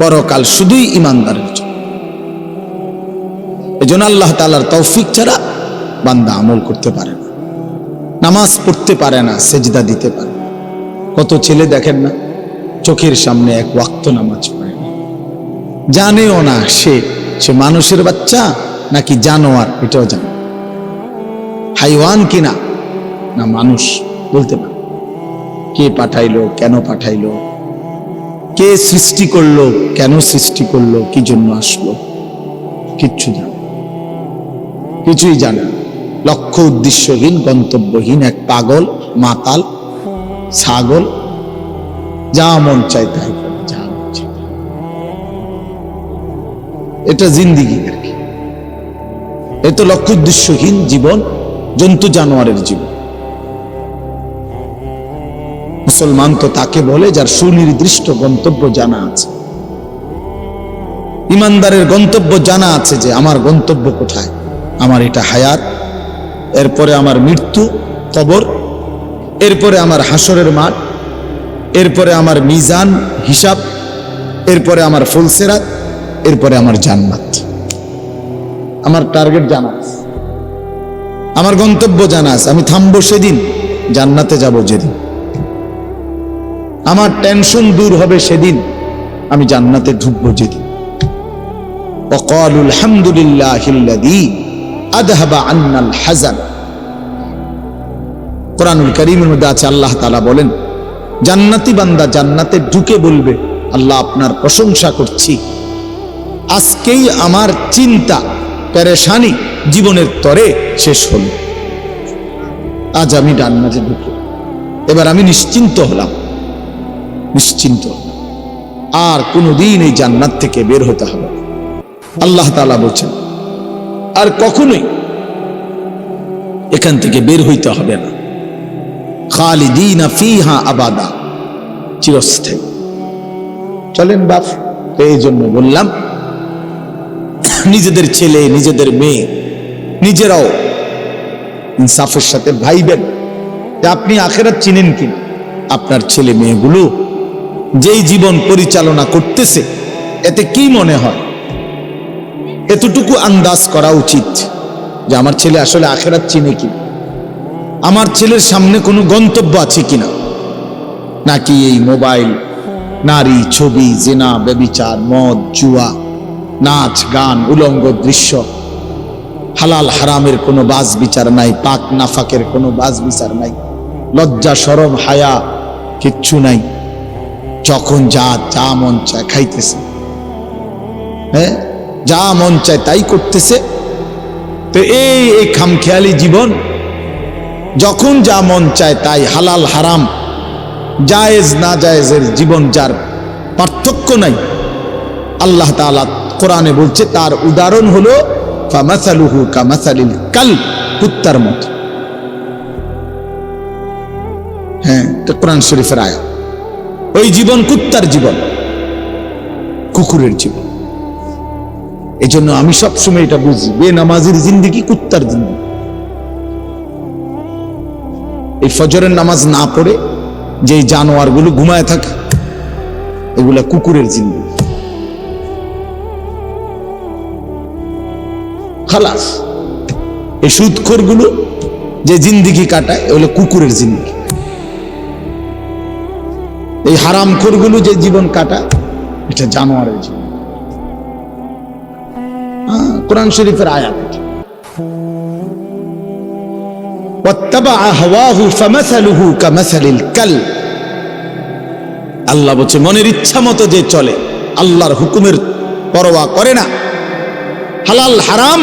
পরকাল শুধুই ইমানদারের জন্য। এজন্য আল্লাহ তালার তৌফিক ছাড়া বান্দা আমল করতে পারে না, নামাজ পড়তে পারে না, সেজদা দিতে পারে না। কত ছেলে দেখেন না, চোখের সামনে এক ওয়াক্ত নামাজ পড়ে না। জানেও না সে সে মানুষের বাচ্চা নাকি জানোয়ার, এটাও জানে হাইওয়ান কিনা না? মানুষ, বলতে পারে কে পাঠাইলো, কেন পাঠাইলো? কে সৃষ্টি করল, কেন সৃষ্টি করল, কি জন্য আসলো কিচ্ছু জানে। কিছুই জানে লক্ষ্য উদ্দেশ্যহীন গন্তব্যহীন এক পাগল, মাতাল, ছাগল, যা মন চাই তাই। এটা জিন্দিগি আর কি এ তো লক্ষ্য উদ্দেশ্যহীন জীবন, জন্তু, জানোয়ারের জীবন মুসলমান তো তাকে বলে যার সুনির্দিষ্ট গন্তব্য জানা আছে। ইমানদারের গন্তব্য জানা আছে যে আমার গন্তব্য কোথায়? আমার এটা হায়াত, এরপরে আমার মৃত্যু, কবর, এরপরে আমার হাসরের মাঠ, এরপরে আমার মিজান, হিসাব, এরপরে আমার ফুলসেরাত, এরপরে আমার জান্নাত। আমার টার্গেট জানা আছে। আমার গন্তব্য জানা আছে। আমি থামবো সেদিন, জান্নাতে যাব যেদিন। আমার টেনশন দূর হবে সেদিন আমি জান্নাতে ঢুকবো যেদিন وقالوا الحمد لله الذي أذهب عنا الحزن কোরআনুল করিমের মধ্যে আছে আল্লাহ তাআলা বলেন জান্নাতি বান্দা জান্নাতে ঢুকে বলবে আল্লাহ আপনার প্রশংসা করছি আজকেই আমার চিন্তা পেরেশানি জীবনের তরে শেষ হল আজ আমি জান্নাতে ঢুকে এবার আমি নিশ্চিন্ত হলাম নিশ্চিন্ত। আর কোনোদিন এই জান্নাত থেকে বের হতে হবে আল্লাহ তাআলা বলছেন, আর কখনোই এখান থেকে বের হইতে হবে না। খালিদিনা ফিহা আবাদা, চিরস্থায়ী। চলেন বাপ তো এই জন্য বললাম, নিজেদের ছেলে, নিজেদের মেয়ে, নিজেরাও ইনসাফের সাথে ভাইবেন যে আপনি আখেরাত চিনেন কিনা। আপনার ছেলে মেয়েগুলো যেই জীবন পরিচালনা করতেছে, এতে কি মনে হয়? এতটুকু আন্দাজ করা উচিত যে আমার ছেলে আসলে আখেরাত চিনে কি? আমার ছেলের সামনে কোনো গন্তব্য আছে কিনা? নাকি এই মোবাইল, নারী, ছবি, জেনা, ব্যবিচার, মদ, জুয়া, নাচ, গান, উলঙ্গ দৃশ্য, হালাল হারামের কোনো বাজ বিচার নাই, পাক নাফাকের কোনো বাজ বিচার নাই, লজ্জা সরম হায়া, কিচ্ছু নাই। যখন যা যা মন চায় খাইতেছে। হ্যাঁ যা মন চায় তাই করতেছে। তো এই এই খামখেয়ালি জীবন, যখন যা মন চায় তাই হালাল, হারাম, জায়েজ, না জায়েজের জীবন যার পার্থক্য নাই। আল্লাহ তাআলা কোরআনে বলছে, তার উদাহরণ হলো, ফামাসালুহু কামাসালিল কাল কুত্তার মত। হ্যাঁ এটা কোরআন শরীফের আয়াত। ওই জীবন কুত্তার জীবন, কুকুরের জীবন। এই জন্য আমি সবসময় এটা বুঝি বে নামাজের জিন্দিগি কুত্তার জিন্দিগি। এই ফজরের নামাজ না পড়ে যে জানোয়ারগুলো ঘুমায় থাকে, এগুলা কুকুরের জিন্দিগি। খালাস, এই সুদখোরগুলো যে জিন্দিগি কাটায়, এগুলো কুকুরের জিন্দিগি। এই হারাম খোরগুলো যে জীবন কাটা, এটা জানোয়ারের জীবন। হ্যাঁ, কোরআন শরীফের আয়াত। আল্লাহ বলছে, মনের ইচ্ছা মতো যে চলে, আল্লাহর হুকুমের পরোয়া করে না। হালাল হারাম,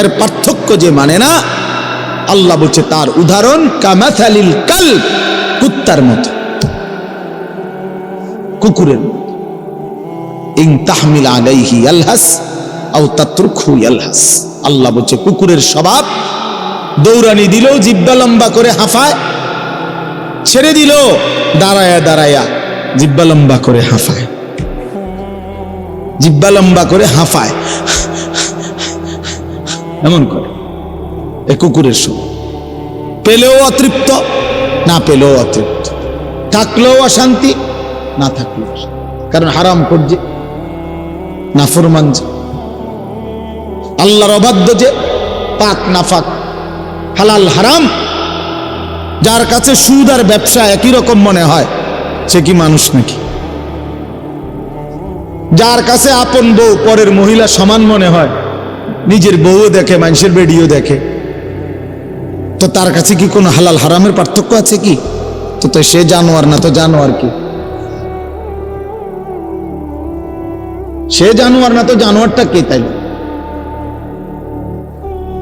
এর পার্থক্য যে মানে না, আল্লাহ বলছে, তার উদাহরণ কামাথালিল কাল, কুত্তার মতো। কুকুরের। ইং তাহমিল আলাইহি আলহাস আও তাত্রুকহু ইয়ালহাস। আল্লাহ বলছে, কুকুরের স্বভাব দৌড়ানি দিল, জিব্বা লম্বা করে হাঁফায়, ছেড়ে দিল, দাঁড়ায়া দাঁড়ায়া জিব্বা লম্বা করে হাঁফায়। জিব্বা লম্বা করে হাঁফায়। এমন করে। এ কুকুরের স্বভাব। পেলেও অতৃপ্ত, না পেলেও অতৃপ্ত। থাকলেও অশান্তি না অশান্তি। কারণ হারাম করছে নাফরমান যে। আল্লাহর অবাধ্য যে পাক নাফাক, হালাল হারাম, যার কাছে সুদ আর ব্যবসা একই রকম মনে হয়, সে কি মানুষ নাকি? যার কাছে আপন বউ পরের মহিলা সমান মনে হয়, নিজের বউও দেখে, মানুষের বেডিও দেখে, তো তার কাছে কি কোনো হালাল হারামের পার্থক্য আছে কি? তো সে জানোয়ার না তো জানোয়ার কি? সে জানোয়ার না, তো জানোয়ারটা কে তাই?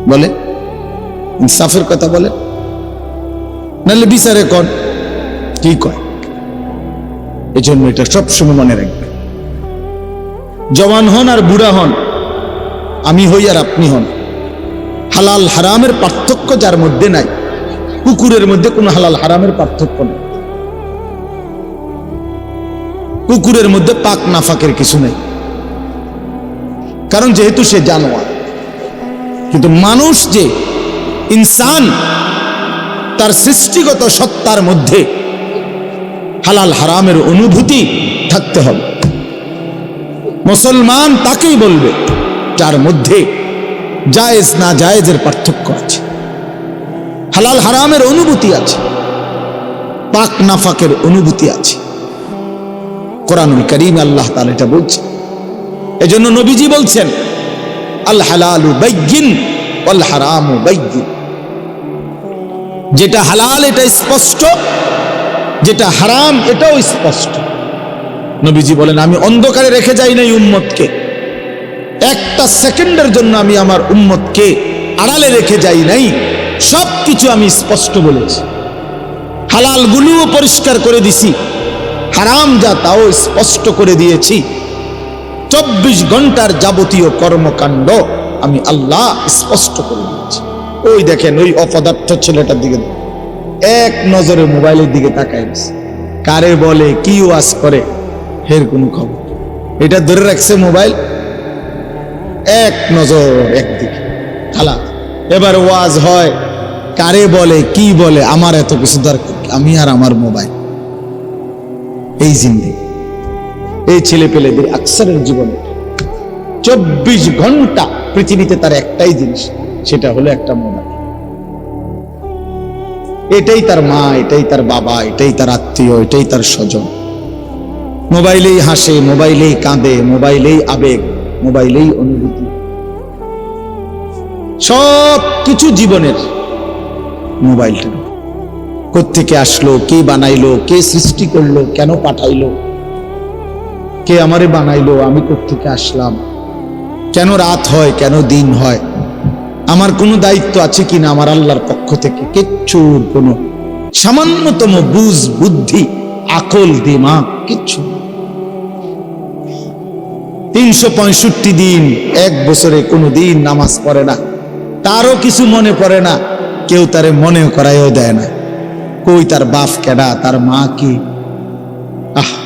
বলে? ইনসাফের কথা বলে? নাহলে বিচারে কর। কি কয়? এই জন্য এটা সবসময় মনে রাখবে। জওয়ান হন আর বুড়া হন, আমি হই আর আপনি হন। হালাল হারামের পার্থক্য যার মধ্যে নাই, কুকুরের মধ্যে কোনো হালাল হারামের পার্থক্য নেই। কুকুরের মধ্যে পাক নাফাকের কিছু নেই। কারণ যেহেতু সে জানোয়ার। কিন্তু মানুষ যে ইনসান, তার সৃষ্টিগত সত্তার মধ্যে হালাল হারামের অনুভূতি থাকতে হবে। মুসলমান তাকেই বলবে, যার মধ্যে জায়েজ না জায়েজের পার্থক্য আছে। হালাল হারামের অনুভূতি আছে, পাক নাফাকের অনুভূতি আছে। কোরআনুল করিম আল্লাহ তাআলা এটা বলছে এজন্য নবীজি বলছেন, আল হালালু বাইয়িন ওয়াল হারামু যেটা হালাল এটা স্পষ্ট, যেটা হারাম, এটাও স্পষ্ট। নবীজি বলেন, আমি অন্ধকারে রেখে যাই নাই উম্মতকে। একটা সেকেন্ডের জন্য আমি আমার উম্মতকে আড়ালে রেখে যাই নাই। সব কিছু আমি স্পষ্ট বলেছি। হালালগুলোও পরিষ্কার করে দিছি। হারাম যা, তাও স্পষ্ট করে দিয়েছি। চব্বিশ ঘণ্টার যাবতীয় কর্মকাণ্ড আমি আল্লাহ স্পষ্ট করে দিয়েছি। ওই দেখেন, ওই অপদার্থ ছেলেটার দিকে এক নজরে মোবাইলের দিকে তাকায়। কারে বলে, কি ওয়াজ করে? হের কোনো খবর? এটা ধরে রাখছে মোবাইল? এক নজর একদিকে। খালা, এবার ওয়াজ হয়, কারে বলে, কি বলে, আমার এত কিছু দরকার আমি আর আমার মোবাইল। এই জিন্দি এই ছেলে পেলেদের আকসারের জীবনে চব্বিশ ঘণ্টা পৃথিবীতে তার একটাই জিনিস, সেটা হলো একটা মোবাইল। এটাই তার মা, এটাই তার বাবা, এটাই তার আত্মীয়, এটাই তার স্বজন। মোবাইলেই হাসে, মোবাইলেই কাঁদে, মোবাইলেই আবেগ, মোবাইলেই অনুভূতি। সব কিছু জীবনের মোবাইলটা। কোত্থেকে আসলো, কে বানাইলো, কে সৃষ্টি করল, কেন পাঠাইলো কে আমারে বানাইলো? আমি কোত্থেকে আসলাম? কেন রাত হয়, কেন দিন হয়? আমার কোনো দায়িত্ব আছে কিনা আমার আল্লাহর পক্ষ থেকে? কিচ্ছুর কোনো। সামান্যতম বুঝ, বুদ্ধি, আকল, দিমাগ, কিচ্ছু তিনশো পঁয়ষট্টি দিন, এক বছরে কোনো দিন নামাজ পড়ে না। তারও কিছু মনে পড়ে না। কেউ তারে মনে করাইও দেয় না। কই তার বাপ কেডা, তার মা কি? আহ!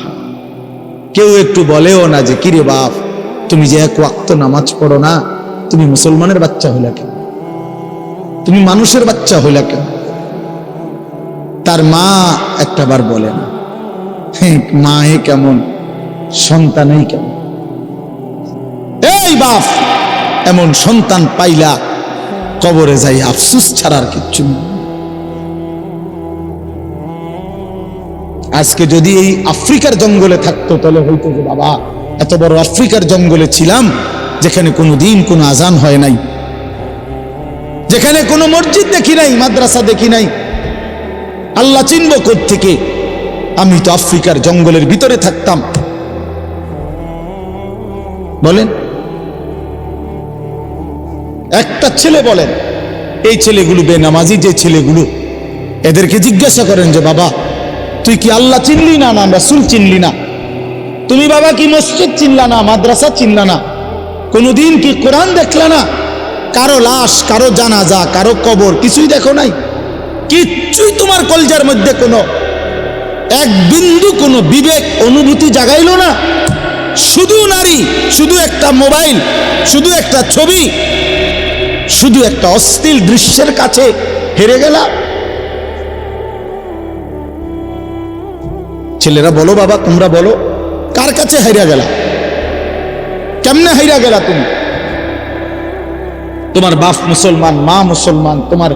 কেউ একটু বলেও না যে, কিরে বাপ, তুমি যে এক ওয়াক্ত নামাজ পড়ো না, তুমি মুসলমানের বাচ্চা হইলা কেন? তুমি মানুষের বাচ্চা হইলা কেন? তার মা একটা বার বলে না মা এ কেমন, সন্তানই কেমন? এই বাপ, এমন সন্তান পাইলা, কবরে যাই আফসুস ছাড়ার কিচ্ছু নেই। আজকে যদি এই আফ্রিকার জঙ্গলে থাকতো, তাহলে হয়তো যে বাবা, এত বড় আফ্রিকার জঙ্গলে ছিলাম, যেখানে কোনো দিন কোনো আজান হয় নাই। যেখানে কোনো মসজিদ দেখি নাই, মাদ্রাসা দেখি নাই। আল্লাহ চিনব থেকে আমি তো আফ্রিকার জঙ্গলের ভিতরে থাকতাম। বলেন? একটা ছেলে বলেন, এই ছেলেগুলো বেনামাজি যে ছেলেগুলো, এদেরকে জিজ্ঞাসা করেন যে, বাবা তুই কি আল্লাহ চিনলি না? না, রাসুল চিনলি না। তুমি বাবা কি মসজিদ চিনলা না, মাদ্রাসা চিনলা না? কোনোদিন কি কোরআন দেখলা না? কারও লাশ, কারও জানাজা, কারও কবর, কিছুই দেখো নাই? কিচ্ছুই তোমার কলজার মধ্যে কোনো এক বিন্দু কোনো বিবেক, অনুভূতি জাগাইল না। শুধু নারী, শুধু একটা মোবাইল, শুধু একটা ছবি, শুধু একটা অশ্লীল দৃশ্যের কাছে হেরে গেলা। ছেলেরা বলো বাবা, তোমরা বলো, কার কাছে হাইরা গেলা? কেমনে হাইরা গেলা তুমি? তোমার বাপ মুসলমান, মা মুসলমান, তোমার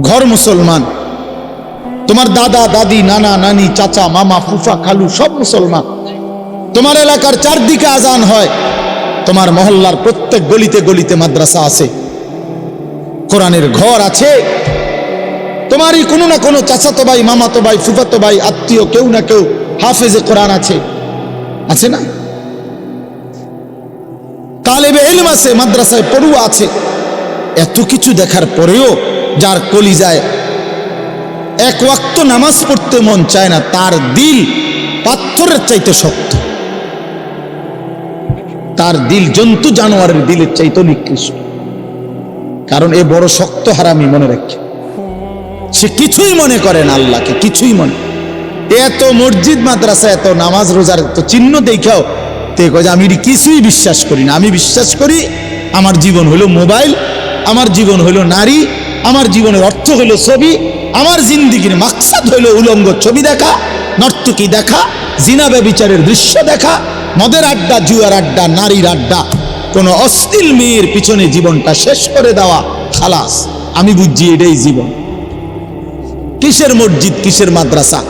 ঘর মুসলমান, তোমার দাদা, দাদি, নানা, নানি, চাচা, মামা, ফুফা, খালু, সব মুসলমান। তোমার এলাকার চারদিকে আজান হয়, তোমার মহল্লার প্রত্যেক গলিতে গলিতে মাদ্রাসা আছে, কোরআনের ঘর আছে তোমারই কোনো না কোনো চাচাতো ভাই, মামাতো ভাই, ফুফাতো ভাই, আত্মীয়, কেউ না কেউ হাফেজে কোরআন আছে। আছে না? তালেবে এলম আছে, মাদ্রাসায় পড়ুয়া আছে। এত কিছু দেখার পরেও যার কলি যায় এক ওয়াক্ত নামাজ পড়তে মন চায় না, তার দিল পাথরের চাইতে শক্ত। তার দিল জন্তু জানোয়ারের দিলের চাইতে নিকৃষ্ট। কারণ এ বড় শক্ত হারামি মনে রাখে। সে কিছুই মনে করে না আল্লাহকে, কিছুই মনে। এত মসজিদ, মাদ্রাসা, এত নামাজ, রোজার এত চিহ্ন দেখাও, তে কয় আমি কিছুই বিশ্বাস করি না। আমি বিশ্বাস করি আমার জীবন হলো মোবাইল, আমার জীবন হলো নারী, আমার জীবনের অর্থ হলো ছবি, আমার জিন্দিগির মাকসাদ হলো উলঙ্গ ছবি দেখা, নর্তকী দেখা, জিনা ব্যবিচারের দৃশ্য দেখা, মদের আড্ডা, জুয়ার আড্ডা, নারীর আড্ডা, কোনো অশ্লীল মেয়ের পিছনে জীবনটা শেষ করে দেওয়া, খালাস। আমি বুঝছি এটাই জীবন। কিসের মসজিদ, কিসের মাদ্রাসা?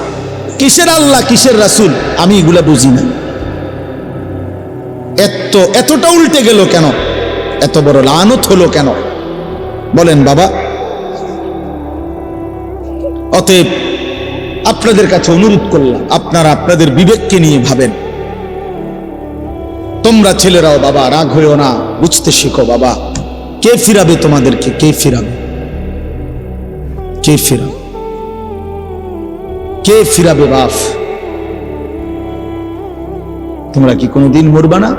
কিসের আল্লাহ, কিসের রাসুল? আমি এগুলা বুঝি না এত এতটা উল্টে গেল কেন? এত বড় লানত হলো কেন? বলেন বাবা। অতএব আপনাদের কাছে অনুরোধ করলাম, আপনারা আপনাদের বিবেককে নিয়ে ভাবেন। তোমরা ছেলেরাও বাবা, রাগ হয়েও না, বুঝতে শিখো বাবা। কে ফিরাবে তোমাদেরকে? কে ফিরাবে? কে ফিরাবে? কে ফিরাবে বাপ? তোমরা কি কোনোদিন মরবা না?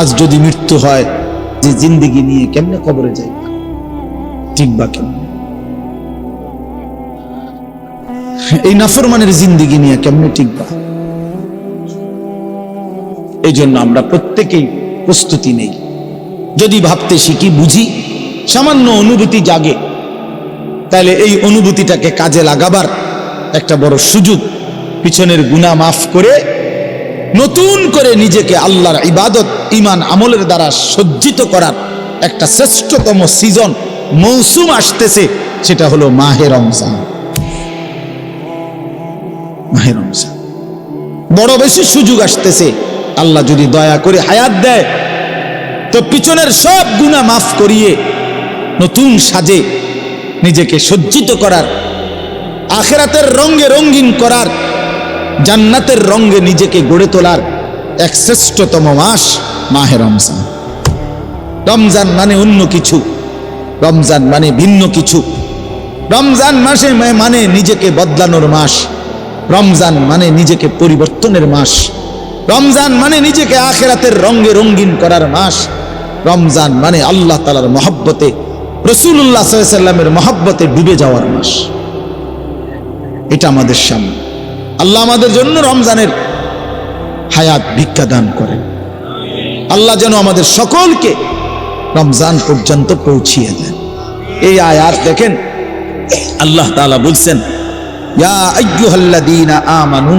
আজ যদি মৃত্যু হয়, যে জিন্দিগি নিয়ে কেমনে কবরে যাই? ঠিক বা কেমন? এই নাফরমানের জিন্দিগি নিয়ে কেমনে টিকবা? এই জন্য আমরা প্রত্যেকেই প্রস্তুতি নেই। যদি ভাবতে শিখি, বুঝি, সামান্য অনুভূতি জাগে তাহলে এই অনুভূতিটাকে কাজে লাগাবার একটা বড় সুযোগ। পিছনের গুণা মাফ করে, নতুন করে নিজেকে আল্লাহর ইবাদত ইমান আমলের দ্বারা সজ্জিত করার একটা শ্রেষ্ঠতম সিজন, মৌসুম আসতেছে, সেটা হলো মাহে রমজান। মাহে রমজান। বড় বেশি সুযোগ আসতেছে, আল্লাহ যদি দয়া করে হায়াত দেয়, তো পিছনের সব গুণা মাফ করিয়ে নতুন সাজে নিজেকে সজ্জিত করার, আখেরাতের রঙ্গে রঙ্গিন করার, জান্নাতের রঙ্গে নিজেকে গড়ে তোলার এক শ্রেষ্ঠতম মাস মাহে রমজান। রমজান মানে অন্য কিছু, রমজান মানে ভিন্ন কিছু। রমজান মাসে মানে নিজেকে বদলানোর মাস। রমজান মানে নিজেকে পরিবর্তনের মাস। রমজান মানে নিজেকে আখেরাতের রঙ্গে রঙ্গিন করার মাস। রমজান মানে আল্লাহ তালার মহব্বতে রসুল্লাহ সাল্লামের মহব্বতে ডুবে যাওয়ার মাস। এটা আমাদের সামনে। আল্লাহ আমাদের জন্য রমজানের হায়াত ভিক্ষা দান করেন। আল্লাহ যেন আমাদের সকলকে রমজান পর্যন্ত পৌঁছিয়ে দেন। এই আয়াত দেখেন, আল্লাহ তাআলা বলছেন আমানু,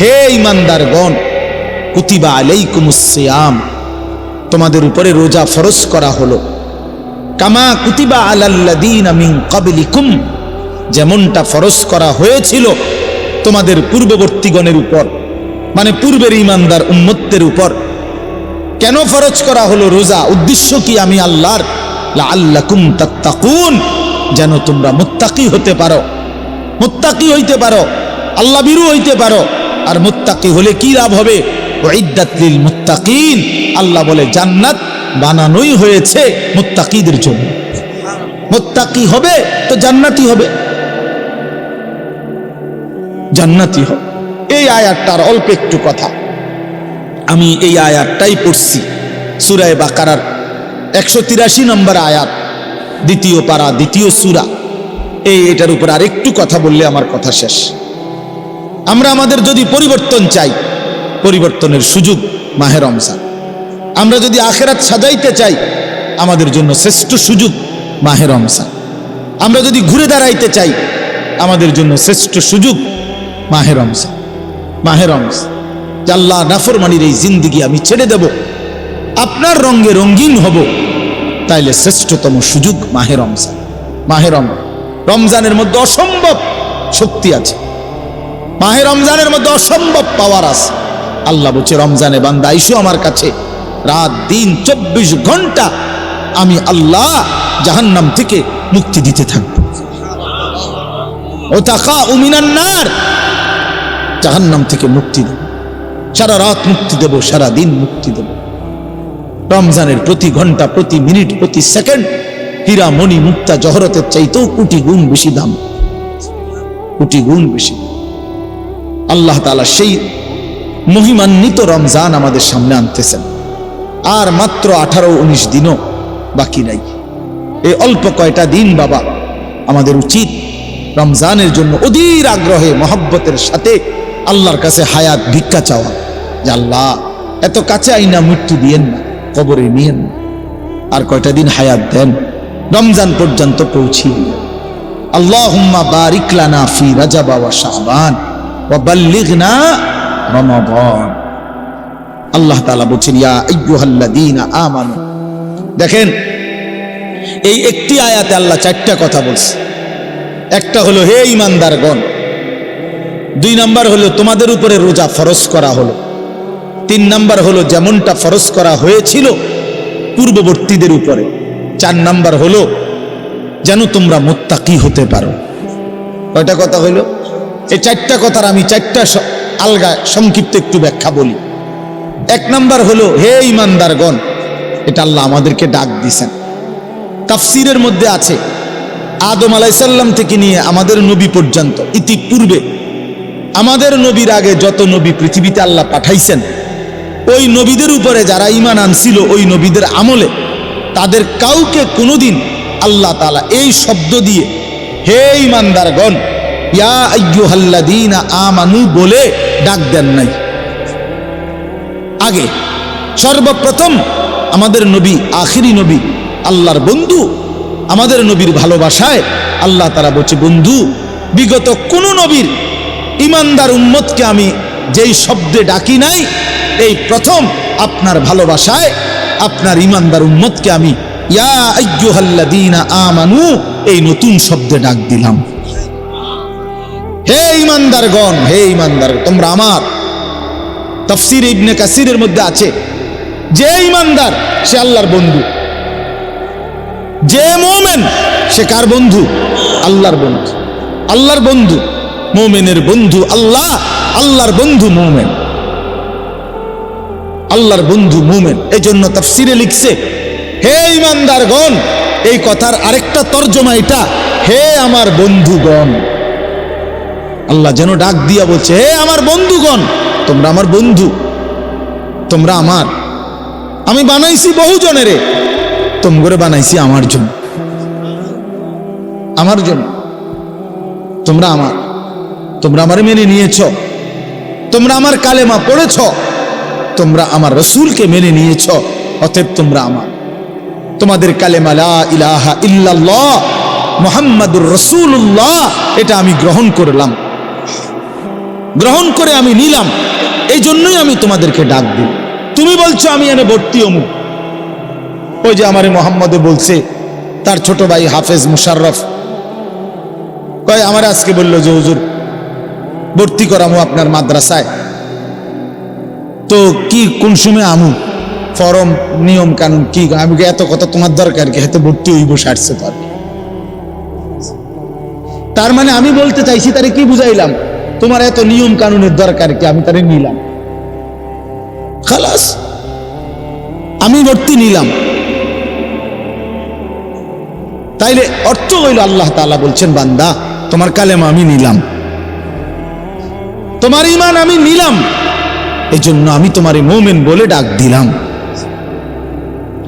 হে ঈমানদারগণ, কুতিবা আলাইকুমুস সিয়াম, তোমাদের উপরে রোজা ফরজ করা হলো। কামা কুতিবা আলাল্লাযীনা মিন ক্বাবলিকুম। যেমনটা ফরজ করা হয়েছিল তোমাদের পূর্ববর্তীগণের উপর মানে পূর্বের ইমানদার উম্মত্তের উপর। কেন ফরজ করা হলো রোজা? উদ্দেশ্য কি আমি আল্লাহর? লাআল্লাকুম তাত্তাকুন, যেন তোমরা মুত্তাকি হতে পারো। মুত্তাকি হইতে পারো আল্লাহ বিরু হইতে পারো। আর মুত্তাকি হলে কি লাভ হবে? ওয়াইদ্দাত লিল মুত্তাকিন, আল্লাহ বলে জান্নাত বানানোই হয়েছে মুত্তাকিদের জন্য। মুত্তাকি হবে তো জান্নাতি হবে। জান্নাতি হবে। এই আয়াতটার অল্প একটু কথা। আমি এই আয়াতটাই পড়ছি সুরায় বাকারার একশো তিরাশি নম্বর আয়াত, দ্বিতীয় পারা, দ্বিতীয় সুরা। এই এটার উপর আর একটু কথা বললে আমার কথা শেষ। আমরা আমাদের যদি পরিবর্তন চাই, পরিবর্তনের সুযোগ মাহের রমজান। আমরা যদি আখেরাত সাজাইতে চাই, আমাদের জন্য শ্রেষ্ঠ সুযোগ মাহের রমজান। আমরা যদি ঘুরে দাঁড়াইতে চাই, আমাদের জন্য শ্রেষ্ঠ সুযোগ মাহে রমজান। মাহে রমজান। আল্লাহ নাফরমানির এই জিন্দিগি আমি ছেড়ে দেব, আপনার রঙে রঙিন হব, তাইলে শ্রেষ্ঠতম সুযোগ মাহে রমজান। মাহে রম রমজানের মধ্যে অসম্ভব শক্তি আছে। মাহে রমজানের মধ্যে অসম্ভব পাওয়ার আছে। আল্লাহ বলছে, রমজানে বান্দা আইসো আমার কাছে। রাত, দিন, চব্বিশ ঘণ্টা আমি আল্লাহ জাহান্নাম থেকে মুক্তি দিতে থাকব। ও তাকা উমিনান্নার জাহান্নাম থেকে মুক্তি দেব। সারা রাত মুক্তি দেব, সারা দিন মুক্তি দেব। রমজানের প্রতি ঘণ্টা, প্রতি মিনিট, প্রতি সেকেন্ড হীরা মণি মুক্তা জহরতের চাইতেও কোটি গুণ বেশি দাম। কোটি গুণ বেশি। আল্লাহ তাআলা সেই মহিমান্বিত রমজান আমাদের সামনে আনতেছেন। আর মাত্র আঠারো উনিশ দিনও বাকি নাই। এই অল্প কয়টা দিন বাবা, আমাদের উচিত রমজানের জন্য অধীর আগ্রহে, মহব্বতের সাথে আল্লাহর কাছে হায়াত, ভিক্ষা চাওয়া। যে আল্লাহ, এত কাছে আইনা মৃত্যু দিয়েন না, কবরে নিয়েন না। আর কয়টা দিন হায়াত দেন, রমজান পর্যন্ত পৌঁছিয়ে দেন আল্লাহুম্মা বারিক লানা ফি রাজাবা ওয়া শাবান ওয়া বাল্লিগনা রমাদান। আল্লাহ তাআলা বলছেন, ইয়া আমানু। দেখেন, এই একটি আয়াতে আল্লাহ চারটা কথা বলছে। একটা হলো, হে ইমানদারগণ দুই নাম্বার হলো, তোমাদের উপরে রোজা ফরজ করা হলো। তিন নাম্বার হলো, যেমনটা ফরজ করা হয়েছিল পূর্ববর্তীদের উপরে। চার নাম্বার হলো, যেন তোমরা মোত্তাকি হতে পারো। কয়টা কথা হইল এই চারটা কথার আমি চারটা আলগা সংক্ষিপ্ত একটু ব্যাখ্যা বলি। এক নাম্বার হলো, হে ইমানদারগণ, এটা আল্লাহ আমাদেরকে ডাক দিছেন তাফসিরের মধ্যে আছে, আদম আলাইসাল্লাম থেকে নিয়ে আমাদের নবী পর্যন্ত, ইতিপূর্বে, আমাদের নবীর আগে যত নবী পৃথিবীতে আল্লাহ পাঠাইছেন, ওই নবীদের উপরে যারা ইমান আনছিল, ওই নবীদের আমলে তাদের কাউকে কোনোদিন আল্লাহ তালা এই শব্দ দিয়ে, হে ইমানদারগণ, ইয়া আইয়ুহাল্লাযীনা আমানু বলে ডাক দেন নাই। আগে। সর্বপ্রথম আমাদের নবী, আখিরি নবী, আল্লাহর বন্ধু, আমাদের নবীর ভালোবাসায় আল্লাহ তারা বলছে, বন্ধু, বিগত কোন নবীর ইমানদার উম্মতকে আমি যেই শব্দে ডাকি নাই, এই প্রথম আপনার ভালোবাসায় আপনার ইমানদার উম্মতকে আমি, ইয়া আমানু, এই নতুন শব্দে ডাক দিলাম। হে ইমানদারগণ হে ইমানদার তোমরা আমার তফসির ইবনে কাসিরের মধ্যে আছে। যে ইমানদার, সে আল্লাহর বন্ধু। যে মোমেন, সে কার বন্ধু? আল্লাহর বন্ধু। আল্লাহর বন্ধু মোমেনের বন্ধু আল্লাহ, আল্লাহর বন্ধু মোমেন। আল্লাহর বন্ধু মোমেন। এই জন্য তফসিরে লিখছে, হে ইমানদারগণ, এই কথার আরেকটা তর্জমা এটা, হে আমার বন্ধুগণ। আল্লাহ যেন ডাক দিয়া বলছে, হে আমার বন্ধুগণ, তোমরা আমার বন্ধু, তোমরা আমার। আমি বানাইছি বহু জনেরে তোমগরে বানাইছি আমার জন্য। আমার জন্য। তোমরা আমার তোমরা আমার মেনে নিয়েছ। তোমরা আমার কালেমা পড়েছ। তোমরা আমার রসুলকে মেনে নিয়েছ, অতএব তোমরা আমার। তোমাদের কালেমা লা ইলাহা ইল্লাল্লাহ, মুহাম্মাদুর রসুল্লাহ এটা আমি গ্রহণ করলাম। গ্রহণ করে আমি নিলাম। এই জন্যই আমি তোমাদেরকে ডাক দিই। তুমি বলছো, আমি এনে ভর্তি অমুক ওই যে আমারে মোহাম্মদে বলছে, তার ছোট ভাই হাফেজ মুশাররফ। কয়, আমার আজকে বলল যে, হুজুর, ভর্তি করামো আপনার মাদ্রাসায়। তো কি কোন সময় আমু? ফরম, নিয়ম কানুন কি? আমি এত কথা তোমার দরকার কি? হয়তো ভর্তি হইব, সারছে তো আর তার মানে আমি বলতে চাইছি, তারে কি বুঝাইলাম? তোমার এত নিয়ম কানুনের দরকার কি? আমি তারে নিলাম। খালাস, আমি ভর্তি নিলাম। তাইলে অর্থ হইল আল্লাহ তাআলা বলছেন, বান্দা, তোমার কালেমা আমি নিলাম। তোমার ইমান আমি নিলাম। এই জন্য আমি তোমারে মোমেন বলে ডাক দিলাম।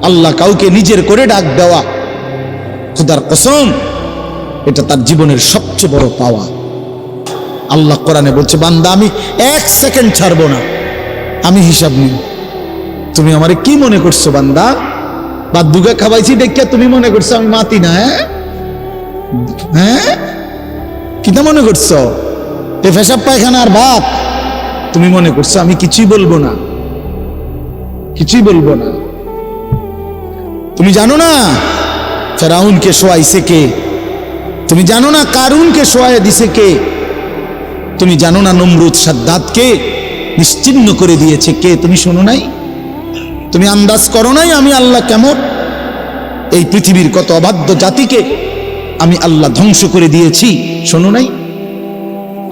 আল্লাহ কাউকে নিজের করে ডাক দেওয়া, খুদার কসম, এটা তার জীবনের সবচেয়ে বড় পাওয়া। আল্লাহ কোরআনে বলছে, বান্দা, আমি এক সেকেন্ড ছাড়বো না। আমি হিসাব নিই। তুমি আমারে কি মনে করছ, বান্দা? বা দুগে খাবাইছি, দেখিয়া তুমি মনে করছ, আমি মাতি না হ্যাঁ? হ্যাঁ? কিতা মনে করছ? এ ফেসাব পায়খানা আর ভাত। তুমি মনে করছ, আমি কিছুই বলব না। কিছুই বলব না। তুমি জানো না ফেরাউনকে শোয়াইছে কে? তুমি জানো না কারুনকে শোয়াই দিছে কে? তুমি জানো না নমরুদ সাদ্দাতকে নিশ্চিন্ন করে দিয়েছে কে? তুমি শোনো নাই? তুমি আন্দাজ করো নাই আমি আল্লাহ কেমন? এই পৃথিবীর কত অবাধ্য জাতিকে আমি আল্লাহ ধ্বংস করে দিয়েছি, শোনো নাই?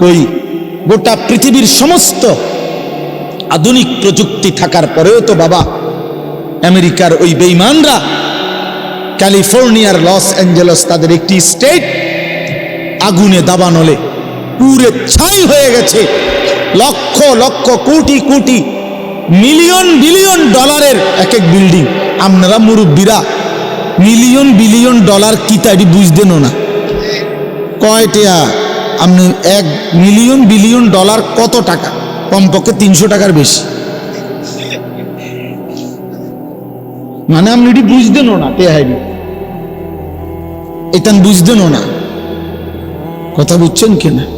কই, গোটা পৃথিবীর সমস্ত আধুনিক প্রযুক্তি থাকার পরেও তো বাবা, আমেরিকার ওই বেইমানরা ক্যালিফোর্নিয়ার লস অ্যাঞ্জেলস তাদের একটি স্টেট আগুনে দাবানলে পুরে ছাই হয়ে গেছে। লক্ষ লক্ষ, কোটি কোটি, মিলিয়ন, বিলিয়ন ডলারের এক এক বিল্ডিং। আপনারা মুরব্বীরা, মিলিয়ন, বিলিয়ন ডলার কি তাই বুঝতেন না। কয়টা আপনি এক মিলিয়ন, বিলিয়ন ডলার কত টাকা? কমপক্ষে তিনশো টাকার বেশি। মানে আপনি এটি বুঝতেনও না তেহারি এটা বুঝতেনও না। কথা বুঝছেন কিনা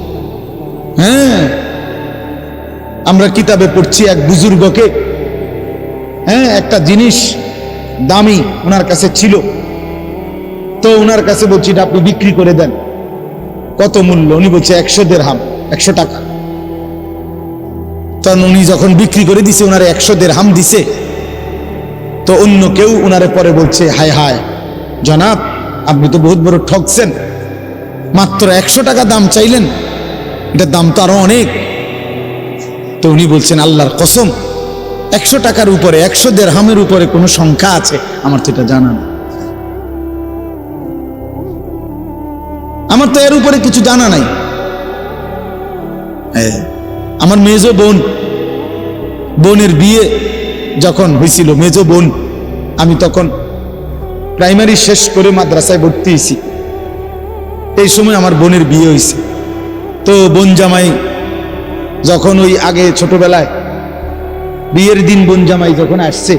হ্যাঁ? আমরা কিতাবে পড়ছি এক বুজুর্গকে। হ্যাঁ একটা জিনিস দামি ওনার কাছে ছিল। তো ওনার কাছে বলছি, এটা আপনি বিক্রি করে দেন। কত মূল্য? উনি বলছে, একশো দেড় হাম একশো টাকা। তখন উনি যখন বিক্রি করে দিছে ওনারে একশো দেড় হাম দিছে। তো অন্য কেউ ওনারে পরে বলছে, হায় হায়, জনাব, আপনি তো বহুত বড় ঠকছেন মাত্র একশো টাকা দাম চাইলেন। এটার দাম তো আরও অনেক। তো উনি বলছেন, আল্লাহর কসম, একশো টাকার উপরে, একশো দেড়হামের উপরে কোনো সংখ্যা আছে? আমার তো এটা জানা নেই। আমার তো এর উপরে কিছু জানা নাই। আমার মেজো বোন, বোনের বিয়ে যখন হয়েছিল, মেজ বোন, আমি তখন প্রাইমারি শেষ করে মাদ্রাসায় ভর্তি হয়েছি। এই সময় আমার বোনের বিয়ে হয়েছে। তো বোন জামাই, যখন ওই আগে ছোটবেলায় বিয়ের দিন বোন জামাই যখন আসছে,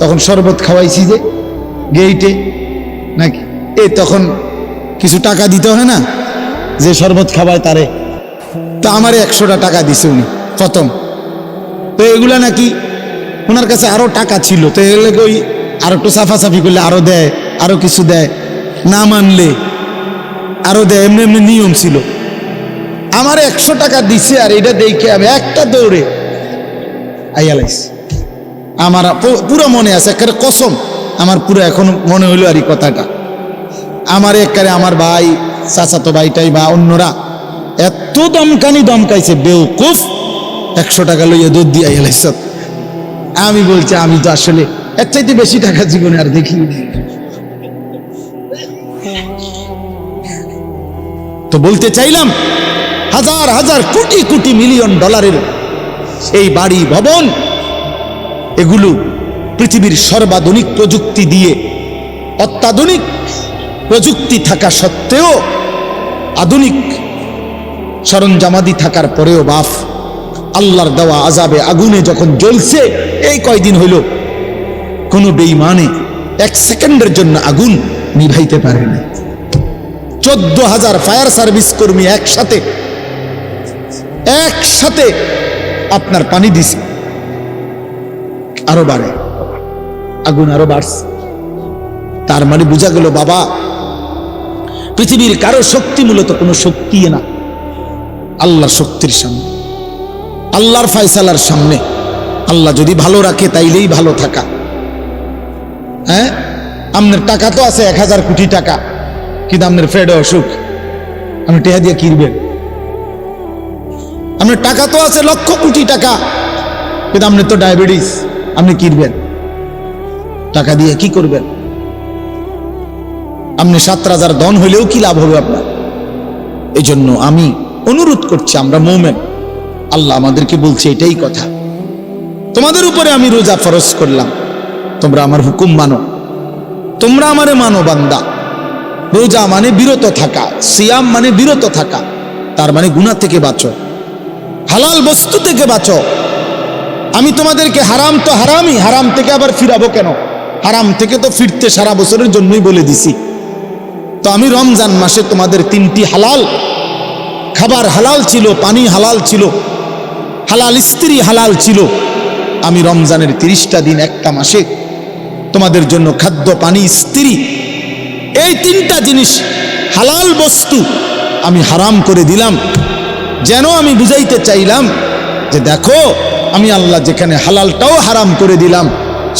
তখন শরবত খাওয়াইছি যে, গেইটে, নাকি? এ তখন কিছু টাকা দিতে হয় না, যে শরবত খাওয়ায় তারে। তা আমারে একশোটা টাকা দিছে উনি, প্রথম। তো এগুলা নাকি ওনার কাছে আরও টাকা ছিল, তো এগুলো ওই আর একটু সাফাসাফি করলে আরও দেয় আরও কিছু দেয়, না মানলে আরও দেয়, এমনি এমনি নিয়ম ছিল। আমার একশো টাকা দিছে আর এটা দেখে আমি একটা দৌড়ে আইয়ালাইস আমার পুরো মনে আছে, একেবারে কসম। আমার পুরো এখন মনে হইল আর এই কথাটা। আমার একারে আমার ভাই, চাচাতো ভাইটাই বা অন্যরা এত দমকানি দমকাইছে, বেউকুফ। একশো টাকা লইয়া দুধ দিয়ে আইয়ালাইস আমি বলছি, আমি তো আসলে এর চাইতে বেশি টাকা জীবনে আর দেখি তো বলতে চাইলাম হাজার হাজার কোটি কোটি মিলিয়ন ডলারের এই বাড়ি ভবন, এগুলো পৃথিবীর সর্বাধুনিক প্রযুক্তি দিয়ে অত্যাধুনিক প্রযুক্তি থাকা সত্ত্বেও আধুনিক সরঞ্জামাদি থাকার পরেও বাফ, আল্লাহর দেওয়া আজাবে আগুনে যখন জ্বলছে, এই কয়দিন হইল কোনো বেইমানে এক সেকেন্ডের জন্য আগুন নিভাইতে পারেনি। চোদ্দ হাজার ফায়ার সার্ভিস কর্মী একসাথে একসাথে আপনার পানি দিছে। আরও বাড়ে। আগুন আরও বাড়ছে। তার মানে বোঝা গেল, বাবা, পৃথিবীর কারও শক্তি মূলত কোনো শক্তি না। আল্লাহর শক্তির সামনে। আল্লাহর ফায়সালার সামনে। আল্লাহ যদি ভালো রাখে, তাইলেই ভালো থাকা। হ্যাঁ? আপনার টাকা তো আছে এক হাজার কোটি টাকা। কিন্তু আপনার ফেডে অসুখ। আপনি টেহা দিয়ে কিনবেন আপনার টাকা তো আছে, লক্ষ কোটি টাকা। কিন্তু আপনার তো ডায়াবেটিস, আপনি কিনবেন। টাকা দিয়ে কি করবেন? আপনি সাত রাজার দন হইলেও কি লাভ হবে আপনার? এই জন্য আমি অনুরোধ করছি, আমরা মৌমেন। আল্লাহ আমাদেরকে বলছে এটাই কথা। তোমাদের উপরে আমি রোজা ফরজ করলাম। তোমরা আমার হুকুম মানো। তোমরা আমারে মানো বান্দা। রোজা মানে বিরত থাকা, সিয়াম মানে বিরত থাকা। তার মানে গুণা থেকে বাঁচো। হালাল বস্তু থেকে বাঁচো। আমি তোমাদেরকে হারাম তো হারামই, হারাম থেকে আবার ফিরাবো কেন? হারাম থেকে তো ফিরতে সারা বছরের জন্যই বলে দিছি। তো আমি রমজান মাসে তোমাদের তিনটি হালাল, খাবার হালাল ছিল, পানি হালাল ছিল, হালাল স্ত্রী হালাল ছিল। আমি রমজানের তিরিশটা দিন একটা মাসে তোমাদের জন্য খাদ্য, পানি, স্ত্রী, এই তিনটা জিনিস হালাল বস্তু আমি হারাম করে দিলাম। যেন আমি বুঝাইতে চাইলাম যে দেখো, আমি আল্লাহ যেখানে হালালটাও হারাম করে দিলাম,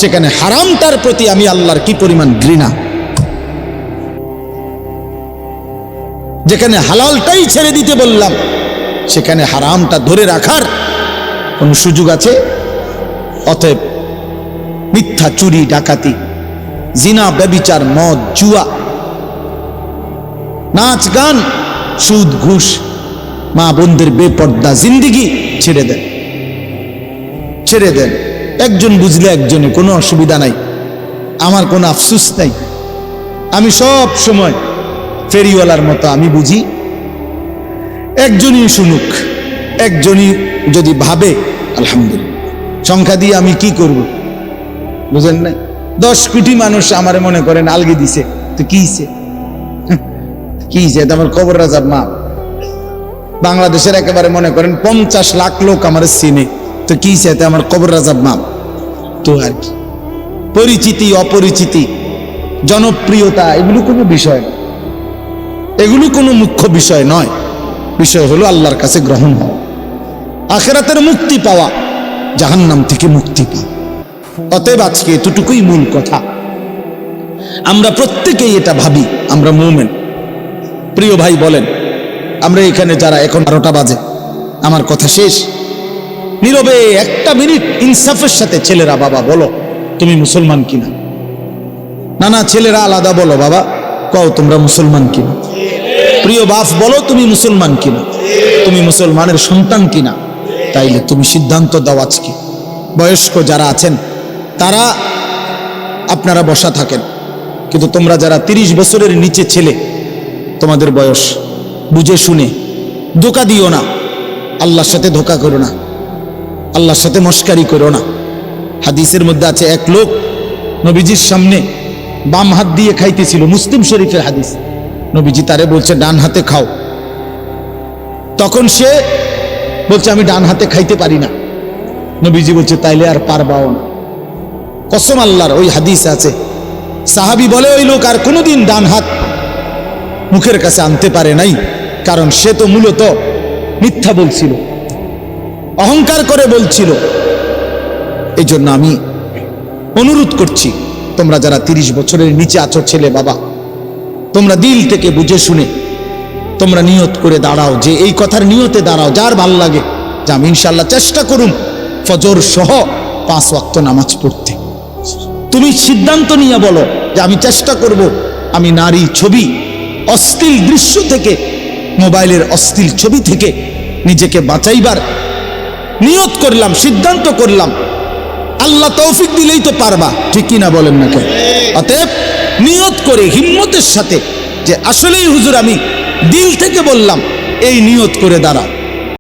সেখানে হারামটার প্রতি আমি আল্লাহর কি পরিমাণ ঘৃণা? যেখানে হালালটাই ছেড়ে দিতে বললাম, সেখানে হারামটা ধরে রাখার কোনো সুযোগ আছে? অতএব মিথ্যা চুরি, ডাকাতি, জিনা, ব্যবিচার, মদ, জুয়া, নাচ, গান, সুদ, ঘুষ মা বোনদের বেপর্দা জিন্দিগি ছেড়ে দেন। ছেড়ে দেন। একজন বুঝলে একজনে কোনো অসুবিধা নাই। আমার কোনো আফসুস নাই। আমি সব সময় ফেরিওয়ালার মতো আমি বুঝি। একজনই শুনুক, একজনই যদি ভাবে, আলহামদুলিল্লাহ। সংখ্যা দিয়ে আমি কি করব? বুঝেন না দশ কোটি মানুষ আমার মনে করেন, আলগি দিছে। তো কি হিসে কি হিসে এটা আমার কবর রাজার মা। বাংলাদেশের একেবারে মনে করেন পঞ্চাশ লাখ লোক আমার চিনে তো কি এটা আমার কবর রাজার মা তো আর কি। পরিচিতি, অপরিচিতি, জনপ্রিয়তা, এগুলো কোনো বিষয় এগুলো কোনো মুখ্য বিষয় নয়। বিষয় হলো আল্লাহর কাছে গ্রহণ হওয়া। আখেরাতের মুক্তি পাওয়া, জাহান্নাম থেকে মুক্তি পাওয়া। অতএব আজকে এতটুকুই মূল কথা। আমরা প্রত্যেকেই এটা ভাবি, আমরা মুমেন। প্রিয় ভাই বলেন আমরা এখানে যারা এখন বারোটা বাজে, আমার কথা শেষ। নীরবে একটা মিনিট ইনসাফের সাথে ছেলেরা, বাবা, বলো, তুমি মুসলমান কিনা? না না ছেলেরা আলাদা, বলো, বাবা, কও, তোমরা মুসলমান কিনা? প্রিয় বাপ, বলো, তুমি মুসলমান কিনা? তুমি মুসলমানের সন্তান কিনা? তাইলে তুমি সিদ্ধান্ত দাও আজকে। বয়স্ক যারা আছেন, তারা আপনারা বসা থাকেন। কিন্তু তোমরা যারা তিরিশ বছরের নিচে ছেলে, তোমাদের বয়স বুঝে শুনে। ধোকা দিও না। আল্লাহর সাথে ধোকা করো না। আল্লাহর সাথে মস্কারি করো না। হাদিসের মধ্যে আছে, এক লোক নবীজির সামনে বাম হাত দিয়ে খাইতেছিল, মুসলিম শরীফের হাদিস। নবীজি তারে বলছে, ডান হাতে খাও। তখন সে বলছে, আমি ডান হাতে খাইতে পারি না। নবীজি বলছে, তাইলে আর পারবাও না। কসম আল্লাহর, ওই হাদিস আছে। সাহাবি বলে, ওই লোক আর কোনোদিন ডান হাত মুখের কাছে আনতে পারে নাই। কারণ সে তো মূলত মিথ্যা বলছিল, অহংকার করে বলছিল। এই জন্য আমি অনুরোধ করছি, তোমরা যারা তিরিশ বছরের নিচে আছো ছেলে বাবা, তোমরা দিল থেকে বুঝে শুনে, তোমরা নিয়ত করে দাঁড়াও যে এই কথার নিয়তে দাঁড়াও, যার ভালো লাগে, যে আমি ইনশাল্লাহ চেষ্টা করুন ফজর সহ পাঁচ ওয়াক্ত নামাজ পড়তে। তুমি সিদ্ধান্ত নিয়ে বলো যে আমি চেষ্টা করব, আমি নারী ছবি, অশ্লীল দৃশ্য থেকে মোবাইলের অশ্লীল ছবি থেকে নিজেকে বাঁচাইবার নিয়ত করলাম, সিদ্ধান্ত করলাম। আল্লাহ তৌফিক দিলেই তো পারবা, ঠিক কিনা বলেন না অতএব নিয়ত করে, হিম্মতের সাথে যে আসলেই হুজুর আমি দিল থেকে বললাম, এই নিয়ত করে দাঁড়াও।